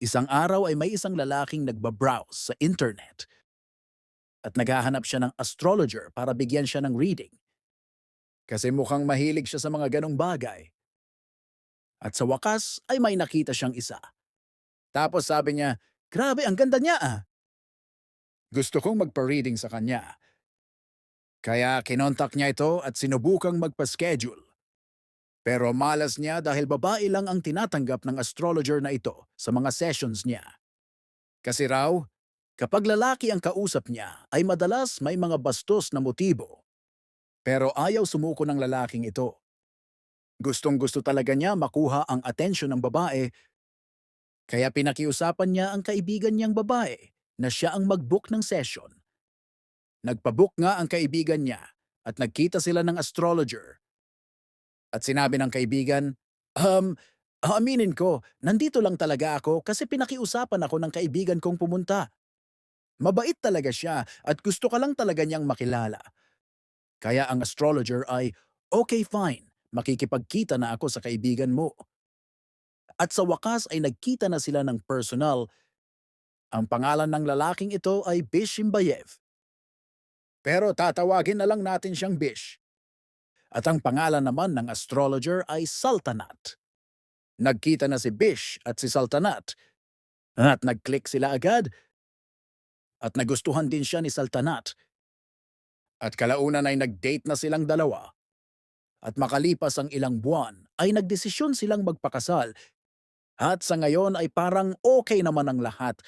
Isang araw ay may isang lalaking nagbabrowse sa internet at naghahanap siya ng astrologer para bigyan siya ng reading. Kasi mukhang mahilig siya sa mga ganong bagay. At sa wakas ay may nakita siyang isa. Tapos sabi niya, grabe ang ganda niya ah. Gusto kong magpa-reading sa kanya. Kaya kinontak niya ito at sinubukang magpa-schedule. Pero malas niya dahil babae lang ang tinatanggap ng astrologer na ito sa mga sessions niya. Kasi raw, kapag lalaki ang kausap niya ay madalas may mga bastos na motibo. Pero ayaw sumuko ng lalaking ito. Gustong gusto talaga niya makuha ang atensyon ng babae kaya pinakiusapan niya ang kaibigan niyang babae na siya ang mag-book ng session. Nagpabook nga ang kaibigan niya at nagkita sila ng astrologer. At sinabi ng kaibigan, Um, aaminin ko, nandito lang talaga ako kasi pinakiusapan ako ng kaibigan kong pumunta. Mabait talaga siya at gusto ka lang talaga niyang makilala. Kaya ang astrologer ay, okay fine, makikipagkita na ako sa kaibigan mo. At sa wakas ay nagkita na sila ng personal. Ang pangalan ng lalaking ito ay Bish Imbayev. Pero tatawagin na lang natin siyang Bish. At ang pangalan naman ng astrologer ay Sultanat. Nagkita na si Bish at si Sultanat. At nag-click sila agad. At nagustuhan din siya ni Sultanat. At kalaunan ay nag-date na silang dalawa. At makalipas ang ilang buwan ay nagdesisyon silang magpakasal. At sa ngayon ay parang okay naman ang lahat.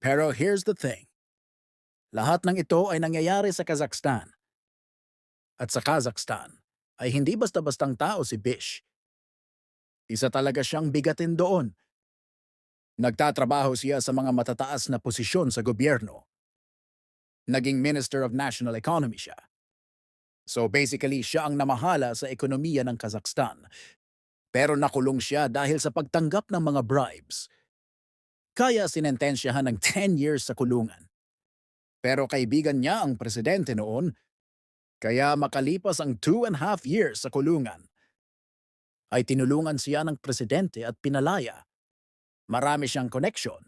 Pero here's the thing. Lahat ng ito ay nangyayari sa Kazakhstan. At sa Kazakhstan ay hindi basta-bastang tao si Bish. Isa talaga siyang bigatin doon. Nagtatrabaho siya sa mga matataas na posisyon sa gobyerno. Naging Minister of National Economy siya. So basically, siya ang namahala sa ekonomiya ng Kazakhstan. Pero nakulong siya dahil sa pagtanggap ng mga bribes. Kaya sinentensyahan ng 10 years sa kulungan. Pero kaibigan niya ang presidente noon, kaya makalipas ang two and a half years sa kulungan, ay tinulungan siya ng presidente at pinalaya. Marami siyang connection.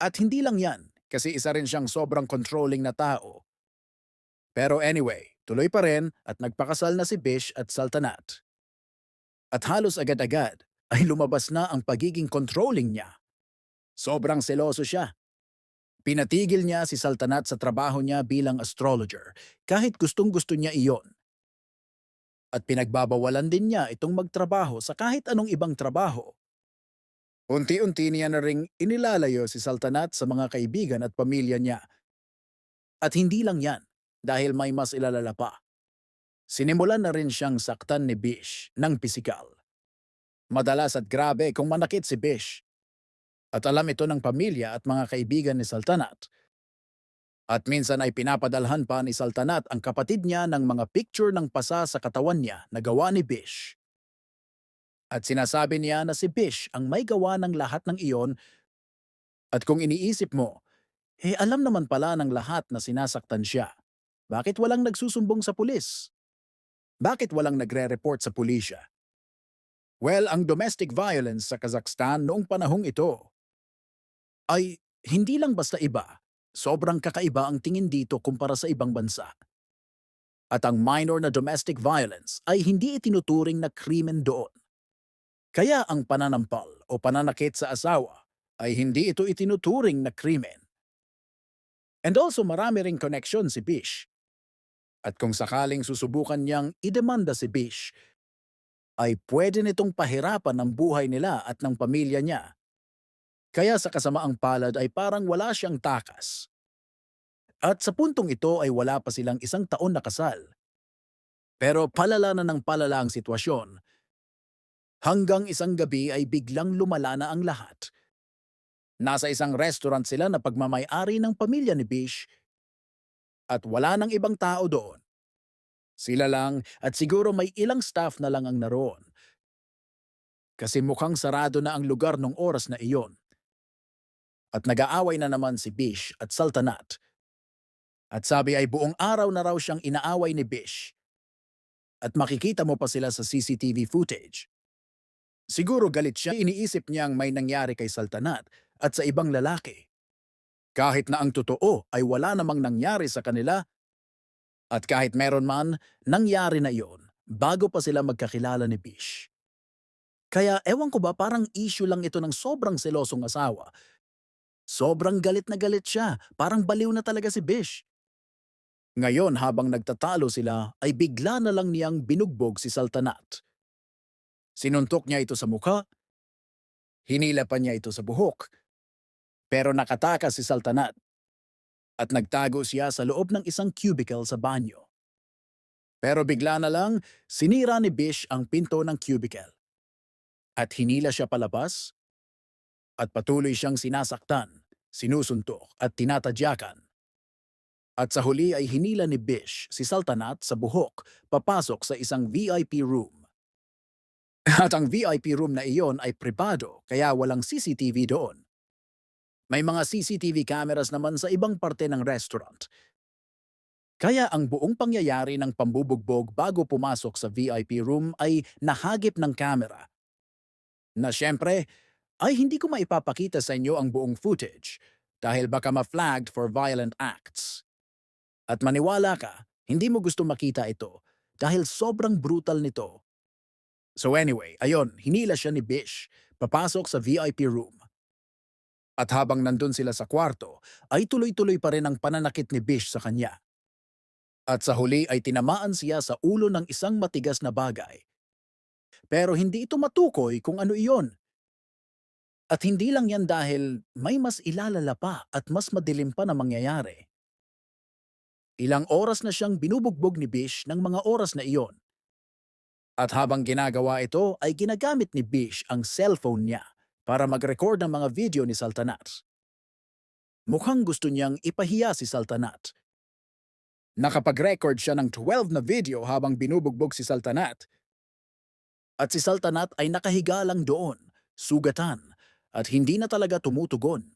At hindi lang yan, kasi isa rin siyang sobrang controlling na tao. Pero anyway, tuloy pa rin at nagpakasal na si Bish at Sultanat. At halos agad-agad ay lumabas na ang pagiging controlling niya. Sobrang seloso siya. Pinatigil niya si Sultanat sa trabaho niya bilang astrologer kahit gustong-gusto niya iyon. At pinagbabawalan din niya itong magtrabaho sa kahit anong ibang trabaho. Unti-unti niya na ring inilalayo si Sultanat sa mga kaibigan at pamilya niya. At hindi lang yan, dahil may mas ilalala pa. Sinimulan na rin siyang saktan ni Bish ng pisikal. Madalas at grabe kung manakit si Bish. At alam ito ng pamilya at mga kaibigan ni Sultanat. At minsan ay pinapadalhan pa ni Sultanat ang kapatid niya ng mga picture ng pasa sa katawan niya na gawa ni Bish. At sinasabi niya na si Bish ang may gawa ng lahat ng iyon at kung iniisip mo, eh alam naman pala ng lahat na sinasaktan siya. Bakit walang nagsusumbong sa pulis? Bakit walang nagre-report sa pulisya? Well, ang domestic violence sa Kazakhstan noong panahong ito ay hindi lang basta iba, sobrang kakaiba ang tingin dito kumpara sa ibang bansa. At ang minor na domestic violence ay hindi itinuturing na krimen doon. Kaya ang pananampal o pananakit sa asawa ay hindi ito itinuturing na krimen. And also marami ring connection si Bish. At kung sakaling susubukan niyang idemanda si Bish, ay pwede nitong pahirapan ang buhay nila at ng pamilya niya. Kaya sa kasamaang palad ay parang wala siyang takas. At sa puntong ito ay wala pa silang isang taon na kasal. Pero palala na ng palala ang sitwasyon. Hanggang isang gabi ay biglang lumala na ang lahat. Nasa isang restaurant sila na pagmamayari ng pamilya ni Bish at wala nang ibang tao doon. Sila lang at siguro may ilang staff na lang ang naroon. Kasi mukhang sarado na ang lugar nung oras na iyon. At nag-aaway na naman si Bish at Sultanat. At sabi ay buong araw na raw siyang inaaway ni Bish. At makikita mo pa sila sa CCTV footage. Siguro galit siya, iniisip niyang may nangyari kay Saltanat at sa ibang lalaki. Kahit na ang totoo ay wala namang nangyari sa kanila at kahit meron man, nangyari na iyon bago pa sila magkakilala ni Bish. Kaya ewan ko ba parang issue lang ito ng sobrang selosong asawa. Sobrang galit na galit siya, parang baliw na talaga si Bish. Ngayon habang nagtatalo sila ay bigla na lang niyang binugbog si Saltanat. Sinuntok niya ito sa mukha, hinila pa niya ito sa buhok, pero nakatakas si Saltanat at nagtago siya sa loob ng isang cubicle sa banyo. Pero bigla na lang, sinira ni Bish ang pinto ng cubicle. At hinila siya palabas at patuloy siyang sinasaktan, sinusuntok at tinatadyakan. At sa huli ay hinila ni Bish si Saltanat sa buhok papasok sa isang VIP room. At ang VIP room na iyon ay pribado kaya walang CCTV doon. May mga CCTV cameras naman sa ibang parte ng restaurant. Kaya ang buong pangyayari ng pambubugbog bago pumasok sa VIP room ay nahagip ng camera. Na syempre, ay hindi ko maipapakita sa inyo ang buong footage dahil baka ma-flagged for violent acts. At maniwala ka, hindi mo gusto makita ito dahil sobrang brutal nito. So anyway, ayon, hinila siya ni Bish, papasok sa VIP room. At habang nandun sila sa kwarto, ay tuloy-tuloy pa rin ang pananakit ni Bish sa kanya. At sa huli ay tinamaan siya sa ulo ng isang matigas na bagay. Pero hindi ito matukoy kung ano iyon. At hindi lang yan dahil may mas ilalala pa at mas madilim pa na mangyayari. Ilang oras na siyang binubugbog ni Bish ng mga oras na iyon. At habang ginagawa ito ay ginagamit ni Bish ang cellphone niya para mag-record ng mga video ni Saltanat. Mukhang gusto niyang ipahiya si Saltanat. Nakapag-record siya ng 12 na video habang binubugbog si Saltanat. At si Saltanat ay nakahiga lang doon, sugatan, at hindi na talaga tumutugon.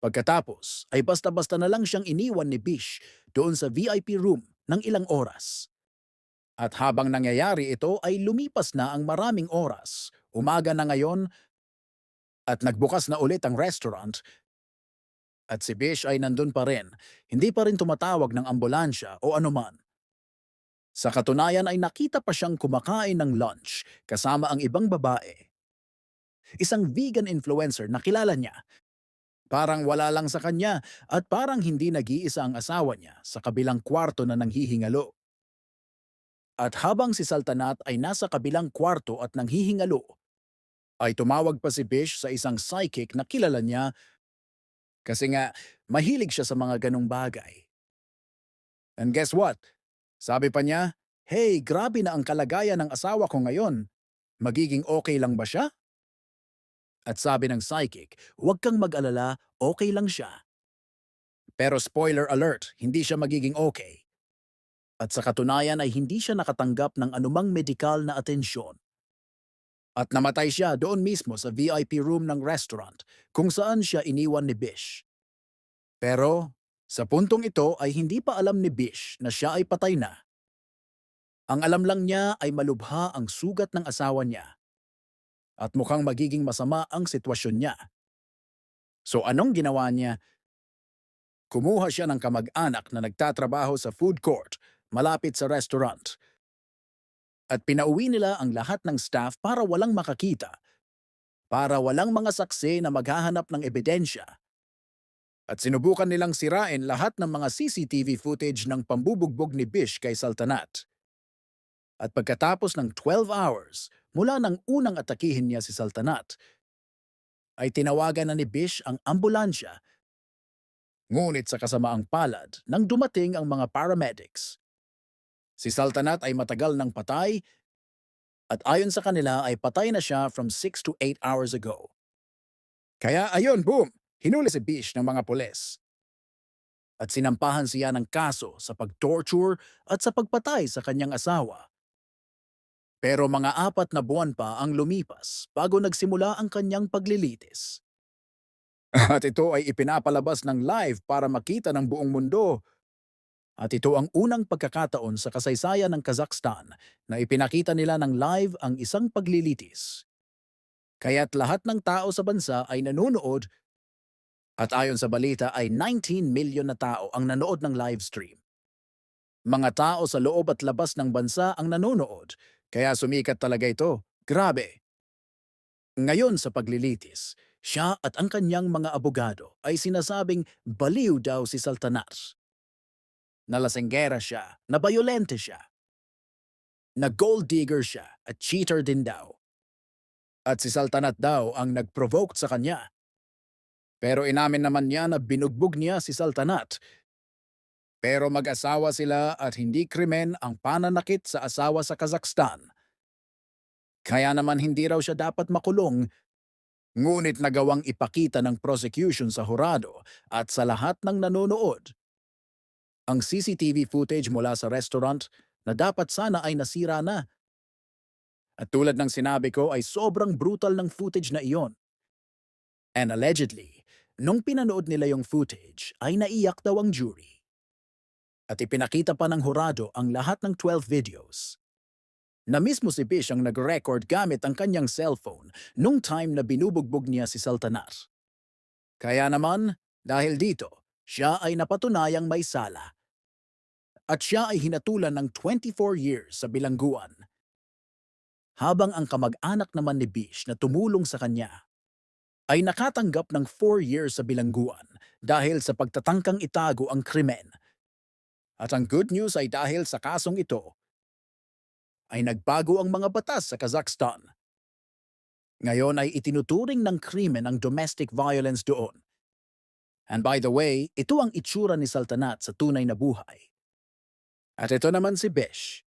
Pagkatapos ay basta-basta na lang siyang iniwan ni Bish doon sa VIP room ng ilang oras. At habang nangyayari ito ay lumipas na ang maraming oras, umaga na ngayon, at nagbukas na ulit ang restaurant, at si Bish ay nandun pa rin, hindi pa rin tumatawag ng ambulansya o anuman. Sa katunayan ay nakita pa siyang kumakain ng lunch kasama ang ibang babae. Isang vegan influencer na kilala niya. Parang wala lang sa kanya at parang hindi nag-iisa ang asawa niya sa kabilang kwarto na nanghihingalo. At habang si Saltanat ay nasa kabilang kwarto at nanghihingalo, ay tumawag pa si Bish sa isang psychic na kilala niya kasi nga mahilig siya sa mga ganong bagay. And guess what? Sabi pa niya, Hey, grabe na ang kalagayan ng asawa ko ngayon. Magiging okay lang ba siya? At sabi ng psychic, huwag kang mag-alala, okay lang siya. Pero spoiler alert, hindi siya magiging okay. At sa katunayan ay hindi siya nakatanggap ng anumang medikal na atensyon. At namatay siya doon mismo sa VIP room ng restaurant kung saan siya iniwan ni Bish. Pero sa puntong ito ay hindi pa alam ni Bish na siya ay patay na. Ang alam lang niya ay malubha ang sugat ng asawa niya. At mukhang magiging masama ang sitwasyon niya. So anong ginawa niya? Kumuha siya ng kamag-anak na nagtatrabaho sa food court malapit sa restaurant. At pinauwi nila ang lahat ng staff para walang makakita. Para walang mga saksi na maghahanap ng ebidensya. At sinubukan nilang sirain lahat ng mga CCTV footage ng pambubugbog ni Bish kay Saltanat. At pagkatapos ng 12 hours mula nang unang atakihin niya si Saltanat, ay tinawagan na ni Bish ang ambulansya. Ngunit sa kasamaang palad nang dumating ang mga paramedics. Si Saltanat ay matagal ng patay at ayon sa kanila ay patay na siya from 6 to 8 hours ago. Kaya ayun, boom! Hinuli si Bish ng mga pulis. At sinampahan siya ng kaso sa pag-torture at sa pagpatay sa kanyang asawa. Pero mga apat na buwan pa ang lumipas bago nagsimula ang kanyang paglilitis. At ito ay ipinapalabas ng live para makita ng buong mundo. At ito ang unang pagkakataon sa kasaysayan ng Kazakhstan na ipinakita nila ng live ang isang paglilitis. Kaya't lahat ng tao sa bansa ay nanonood at ayon sa balita ay 19 milyon na tao ang nanood ng live stream. Mga tao sa loob at labas ng bansa ang nanonood, kaya sumikat talaga ito. Grabe! Ngayon sa paglilitis, siya at ang kanyang mga abogado ay sinasabing baliw daw si Saltanas. Nalasenggera siya, nabayolente siya. Na gold digger siya at cheater din daw. At si Saltanat daw ang nag-provoke sa kanya. Pero inamin naman niya na binugbog niya si Saltanat. Pero mag-asawa sila at hindi krimen ang pananakit sa asawa sa Kazakhstan. Kaya naman hindi raw siya dapat makulong Ngunit nagawang ipakita ng prosecution sa hurado at sa lahat ng nanonood. Ang CCTV footage mula sa restaurant na dapat sana ay nasira na. At tulad ng sinabi ko ay sobrang brutal ng footage na iyon. And allegedly, nung pinanood nila yung footage ay naiyak daw ang jury. At ipinakita pa ng hurado ang lahat ng 12 videos na mismo si Bish ang nag-record gamit ang kanyang cellphone nung time na binubugbog niya si Saltanar. Kaya naman, dahil dito, siya ay napatunayang may sala. At siya ay hinatulan ng 24 years sa bilangguan. Habang ang kamag-anak naman ni Bish na tumulong sa kanya ay nakatanggap ng 4 years sa bilangguan dahil sa pagtatangkang itago ang krimen. At ang good news ay dahil sa kasong ito, ay nagbago ang mga batas sa Kazakhstan. Ngayon ay itinuturing ng krimen ang domestic violence doon. And by the way, ito ang itsura ni Saltanat sa tunay na buhay. At ito naman si Bish.